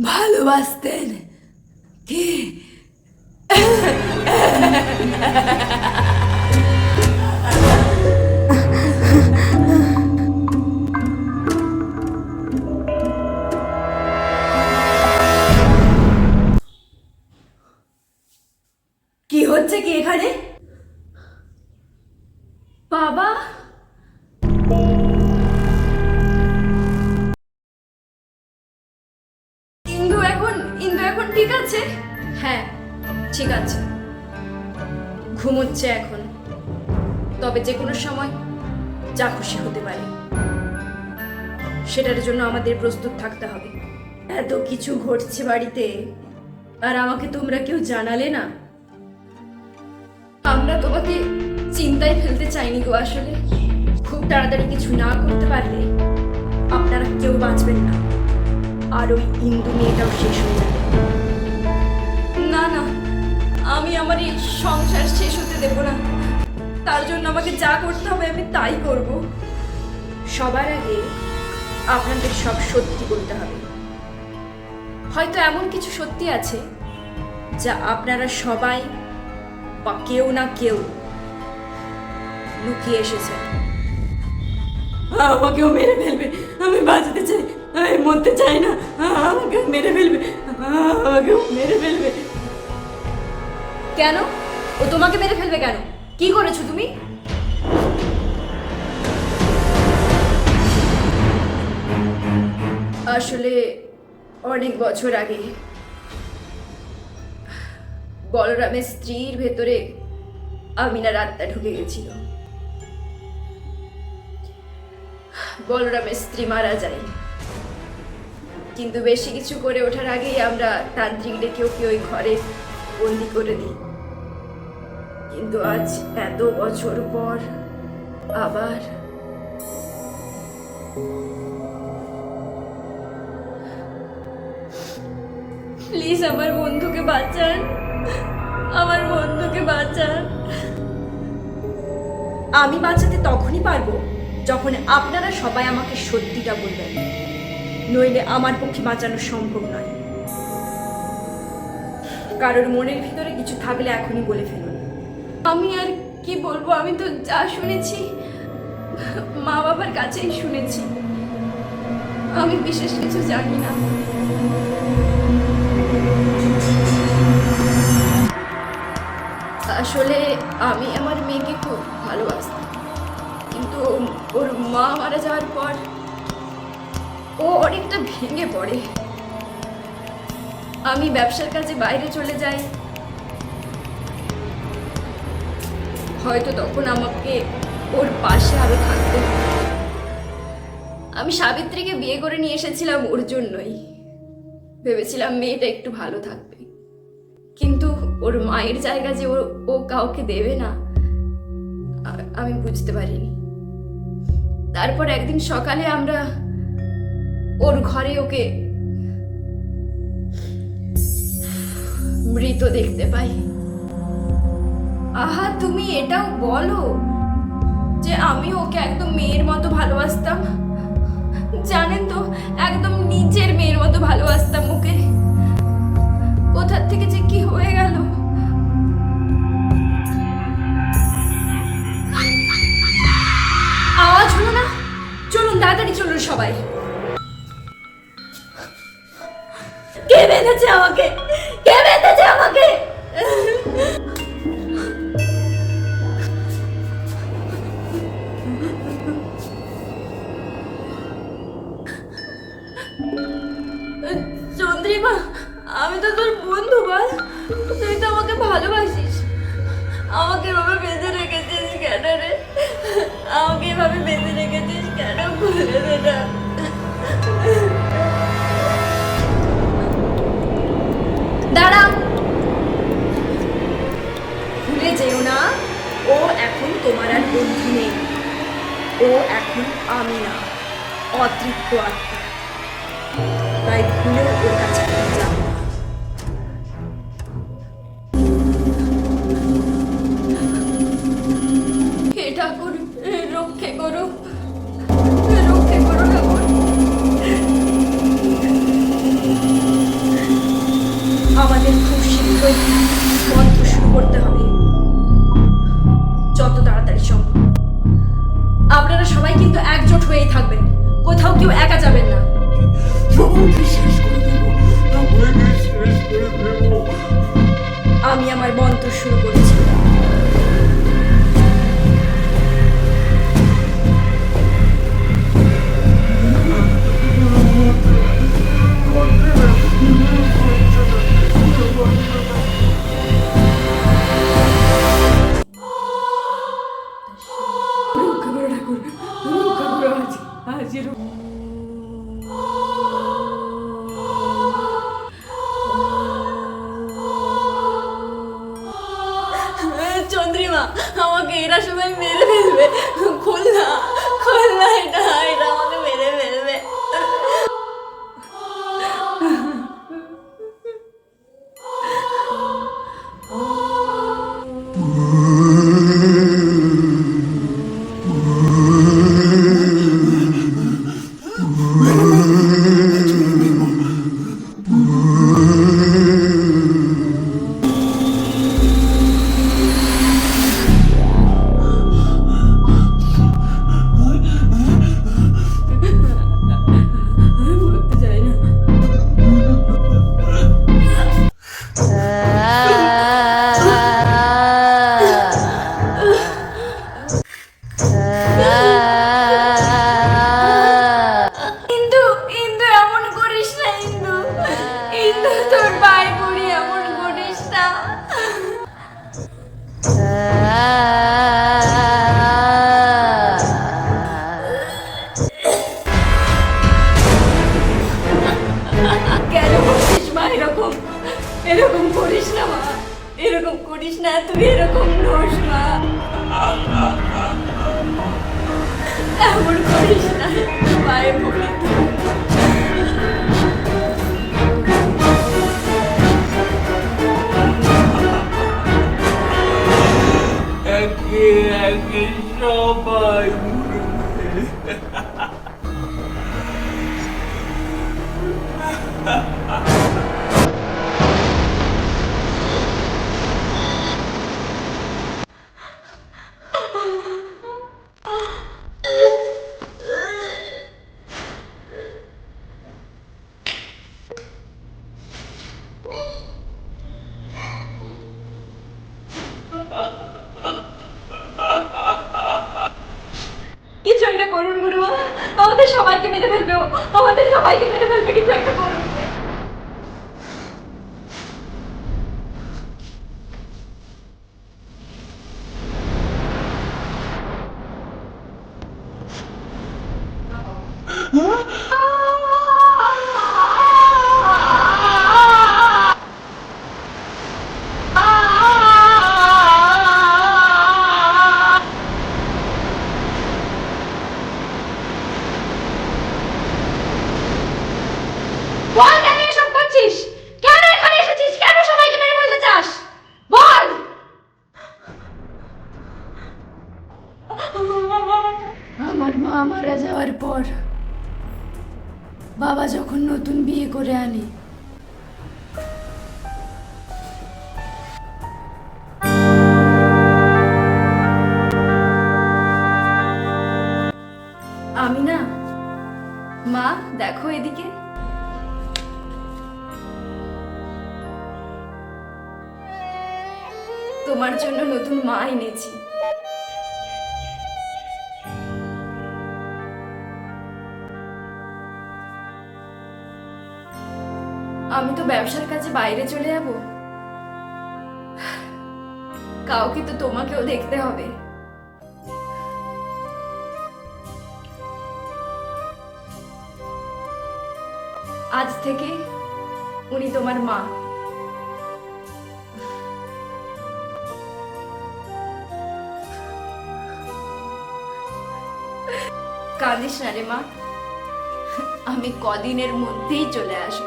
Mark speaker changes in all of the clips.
Speaker 1: ভালোবাসতেন। কি?
Speaker 2: কোনো সময় যা খুশি হতে পারে। সেটার জন্য আমাদের প্রস্তুত থাকতে হবে। এত কিছু ঘটছে বাড়িতে, আর আমাকে তোমরা কেউ জানালে না? আমরা তোমাকে চিন্তায় ফেলতে চাইনি গো আসলে। খুব তাড়াতাড়ি কিছু না করতে পারলে আপনারা কেউ বাঁচবেন না। আর ওই ইন্দু মেয়েটাও শেষ হয়ে যাবে। না না, আমি আমার এই সংসার শেষ হতে দেব না। তার জন্য আমাকে যা করতে হবে আমি তাই করব। সবার আগে আপনাদের সব সত্যি বলতে হবে। হয়তো এমন কিছু সত্যি আছে যা আপনারা সবাই বা কেউ না কেউ লুকিয়ে এসেছেন।
Speaker 1: আমাকেও মেরে ফেলবে। আমি বাঁচতে চাই। আমি মরতে চাই না। আমাকে মেরে ফেলবে। আমাকেও মেরে ফেলবে।
Speaker 2: কেন? ও তোমাকে মেরে ফেলবে কেন? কি করেছ তুমি? আসলে অনেক বছর আগে বলরামের স্ত্রীর ভেতরে আমিনার আত্মা ঢুকে গেছিল। বলরামের স্ত্রী মারা যায়। কিন্তু বেশি কিছু করে ওঠার আগেই আমরা তান্ত্রিক ডেকে ওকে ওই ঘরে বন্দি করে দিই? কিন্তু আজ এত বছর পর আবার প্লিজ আমার বন্ধুকে বাঁচান। আমার বন্ধুকে বাঁচান। আমি বাঁচাতে তখনই পারব যখন আপনারা সবাই আমাকে সত্যিটা বলবেন। নইলে আমার পক্ষে বাঁচানো সম্ভব নয়। কারোর মনের ভিতরে কিছু থাকলে এখনই বলে ফেলুন। আমি আর কি বলব, আমি তো যা শুনেছি মা বাবার কাছেই শুনেছি। আমি বিশেষ কিছু জানি না। আসলে আমি আমার মেয়েকে খুব ভালোবাসতাম, কিন্তু ওর মা মারা যাওয়ার পর ও অনেকটা ভেঙে পড়ে। আমি ব্যবসার কাজে বাইরে চলে যাই হয়তো তখন আমাকে ওর পাশে আরও থাকতে আমি সাবিত্রীকে বিয়ে করে নিয়ে এসেছিলাম ওর জন্যই। ভেবেছিলাম মেয়েটা একটু ভালো থাকবে। কিন্তু ওর মায়ের জায়গা যে ও ও কাউকে দেবে না আমি বুঝতে পারিনি। তারপর একদিন সকালে আমরা ওর ঘরে ওকে মৃত দেখতে পাই। আহা, তুমি এটাও বলো যে আমি ওকে একদম মেয়ের মতো ভালোবাসতাম? জানেন তো, একদম নিজের মেয়ের মতো ভালোবাসতাম ওকে। কোথার থেকে যে কি হয়ে গেল? আওয়াজ হলো না? চলুন, তাড়াতাড়ি চলুন সবাই।
Speaker 1: কে বেঁধেছে আমাকে?
Speaker 2: ও এখন আমি না, অতৃপ্ত আত্মা। তাই ভুলেও ওর কাছে ঠাকুর করো। ঠাকুর।
Speaker 3: আমাদের খুব শীঘ্রই মন্ত্র শুরু করতে হবে। আপনারা সবাই কিন্তু একজোট হয়েই থাকবেন কোথাও কেউ একা যাবেন
Speaker 2: চন্দ্রিমা আমাকে এরা সবাই মেরে ফেলবে। খোল না খোল না এটা এটা আমাকে
Speaker 3: করিস
Speaker 2: ফেলবে ও। আমাদের সবাইকে মেরে ফেলবে কিছু একটা
Speaker 3: তোমার জন্য নতুন মা এনেছি। আমি তো ব্যবসার কাজে বাইরে চলে যাব। কাউকে তো তোমাকেও দেখতে হবে। আজ থেকে উনি তোমার মা। কাঁদিস না রে মা। আমি কদিনের মধ্যেই চলে আসব?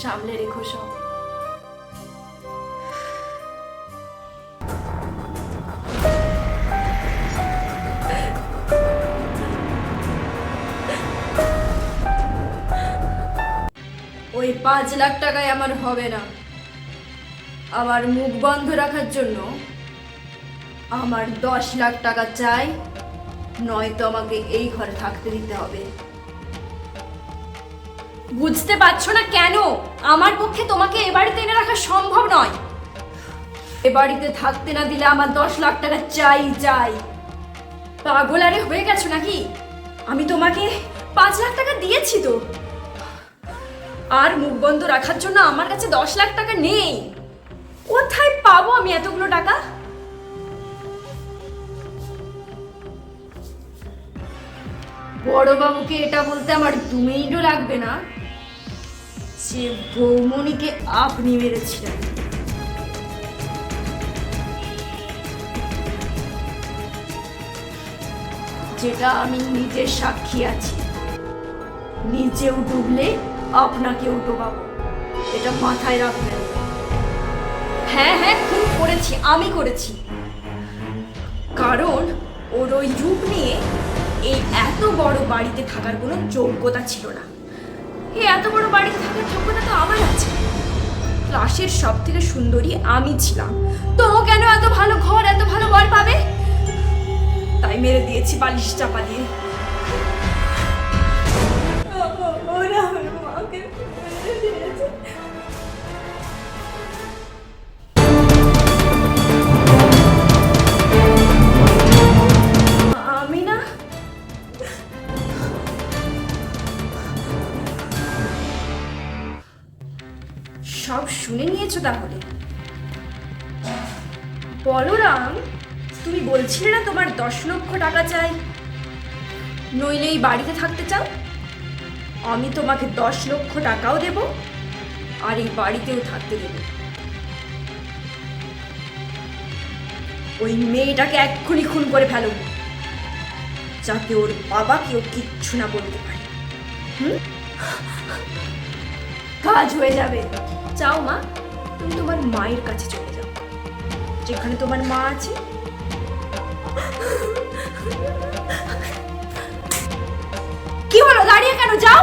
Speaker 3: সামলে রেখো সব।
Speaker 2: পাঁচ লাখ টাকায় আমার হবে না। আমার মুখ বন্ধ রাখার জন্য আমার দশ লাখ টাকা চাই, নয়তো আমাকে এই ঘরে থাকতে দিতে হবে। বুঝতে পারছ না কেন? আমার পক্ষে তোমাকে এ বাড়িতে এনে রাখা সম্ভব নয়। এ বাড়িতে থাকতে না দিলে আমার দশ লাখ টাকা চাই চাই। পাগল আরে হয়ে গেছো নাকি? আমি তোমাকে পাঁচ লাখ টাকা দিয়েছি তো। আর মুখ বন্ধ রাখার জন্য আমার কাছে দশ লাখ টাকা নেই। কোথায় পাবো আমি এতগুলো টাকা? বড়বাবুকে এটা বলতে আমার দু মিনিটও লাগবে না। যে বৌমণিকে আপনি মেরেছিলেন। যেটা আমি নিজের সাক্ষী আছি। নিজেও ডুবলে আপনাকেও ডোবাবো। এটা মাথায় রাখবেন। হ্যাঁ হ্যাঁ খুন করেছি, আমি করেছি। কারণ ওর ওই রূপ নিয়ে এই এত বড় বাড়িতে থাকার কোনো যোগ্যতা ছিল না। এই এত বড় বাড়িতে থাকার যোগ্যতা তো আমার আছে। ক্লাসের সব থেকে সুন্দরী আমি ছিলাম। তো ও কেন এত ভালো ঘর, এত ভালো বর পাবে? তাই মেরে দিয়েছি বালিশ চাপা দিয়ে।
Speaker 1: ওরা মাকে
Speaker 2: নিয়েছো তাহলে? বলরাম, তুমি বলছিলে না তোমার দশ লক্ষ টাকা চাই? নইলে এই বাড়িতে থাকতে চাও? আমি তোমাকে দশ লক্ষ টাকাও দেব, আর এই বাড়িতেও থাকতে দেব। ওই মেয়েটাকে এক্ষুনি খুন করে ফেলো, যাতে ওর বাবা কেউ কিচ্ছু না বলতে পারে। হুম? কাজ হয়ে যাবে। চাও মা? তুমি তোমার মায়ের কাছে চলে যাও। যেখানে তোমার মা আছে। কি হলো? দাঁড়িয়ে কেন? যাও।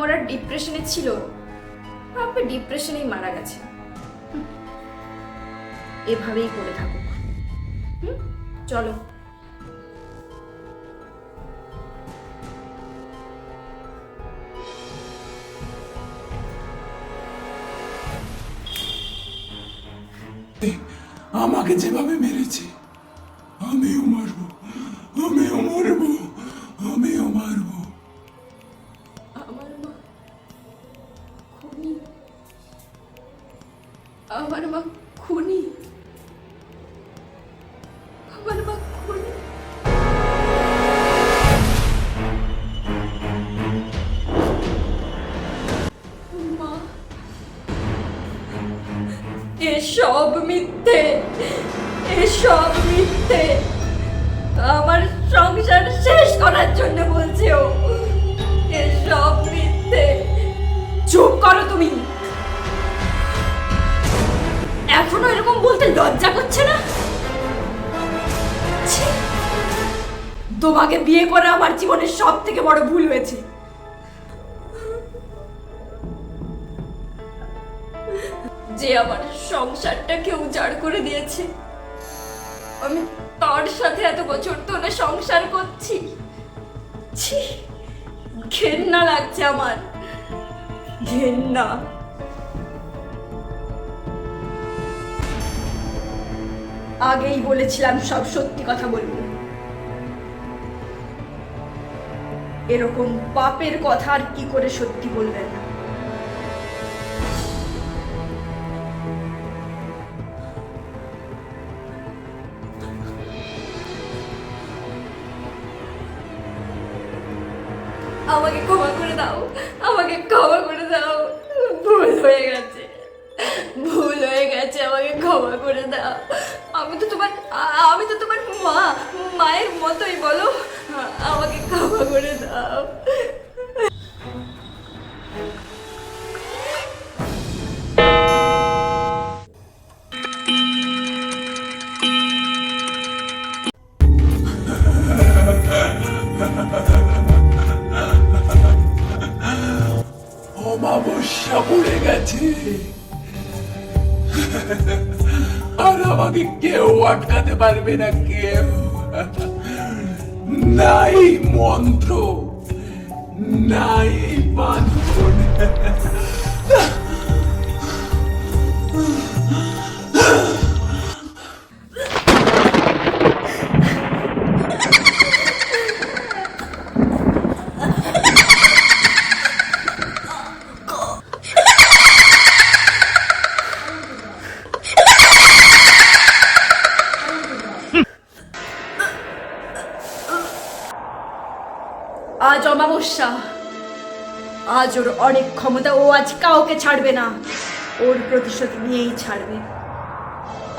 Speaker 2: মরার ডিপ্রেশনে ছিল। ভাববে ডিপ্রেশনেই মারা গেছে। এভাবেই করে থাকুক। চলো।
Speaker 3: আমাকে যেভাবে মেরেছে, আমিও
Speaker 1: মিথ্যে, এসব মিথ্যে। আমার সংসার শেষ করার জন্য বলছে ও। এসব মিথ্যে।
Speaker 2: চুপ করো তুমি। এখনও এরকম বলতে লজ্জা করছে না? তোমাকে বিয়ে করে আমার জীবনের সব থেকে বড় ভুল হয়েছে।
Speaker 1: যে আমার সংসারটাকে উজাড় করে দিয়েছে, আমি তার সাথে এত বছর ধরে সংসার করছি। ছি, ঘেন্না লাগছে আমার, ঘেন্না।
Speaker 2: আগেই বলেছিলাম সব সত্যি কথা বলব। এরকম পাপের কথা আর কি করে সত্যি বলবেন না?
Speaker 1: আমাকে ক্ষমা করে দাও। আমাকে ক্ষমা করে দাও। ভুল হয়ে গেছে। ভুল হয়ে গেছে, আমাকে ক্ষমা করে দাও। আমি তো তোমার, আমি তো তোমার মা, মায়ের মতোই, বলো। আমাকে ক্ষমা করে দাও।
Speaker 3: অমাবস্যা পড়ে গেছে। আর আমাকে কেউ আটকাতে পারবে না কেউ। নাই মন্ত্র নাই বাঁধন
Speaker 2: আজ ওর অনেক ক্ষমতা ও আজ কাউকে ছাড়বে না। ওর প্রতিশোধ নিয়েই ছাড়বে।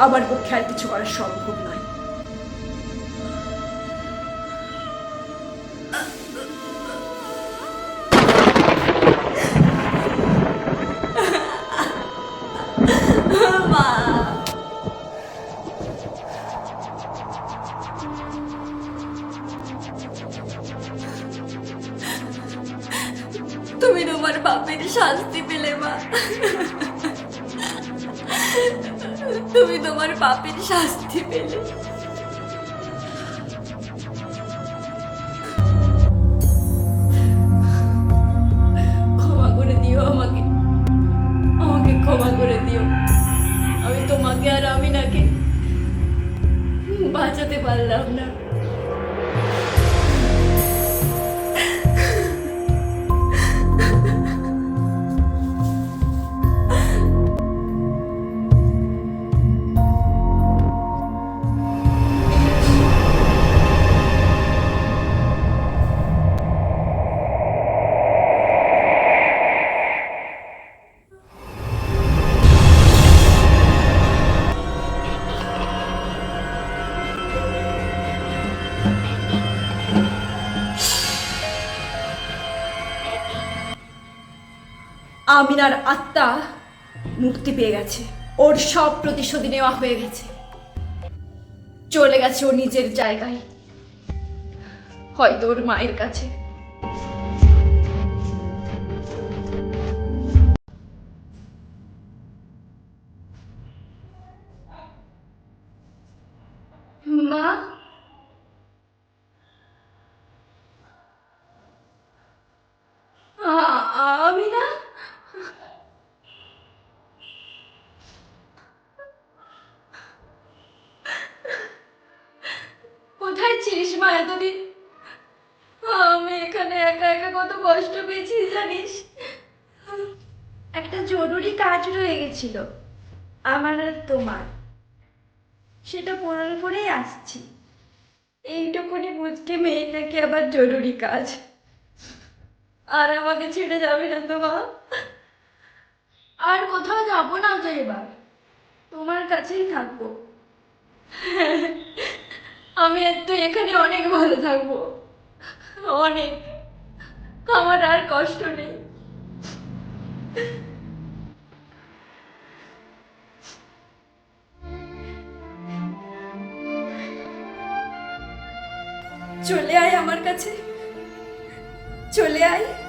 Speaker 2: আমার পক্ষে আর কিছু করা সম্ভব নয়
Speaker 1: বাঁচাতে পারলাম না
Speaker 2: আমিনার আত্মা মুক্তি পেয়ে গেছে। ওর সব প্রতিশোধ নেওয়া হয়ে গেছে। চলে গেছে ও নিজের জায়গায়। হয়তো ওর মায়ের কাছে।
Speaker 4: গেছিল আমার আর তোমার। সেটা পড়ার পরেই আসছি।
Speaker 1: এইটুকুনি মুচকে মেয়ে নাকি আবার জরুরি কাজ। আর আমাকে ছেড়ে যাবে না তো মা।
Speaker 4: আর কোথাও যাব না তো এবার।
Speaker 5: তোমার কাছেই থাকব।
Speaker 2: আমি তো এখানে অনেক ভালো থাকব। অনেক। আমার আর কষ্ট নেই।
Speaker 6: চলে আয় আমার কাছে। চলে আয়।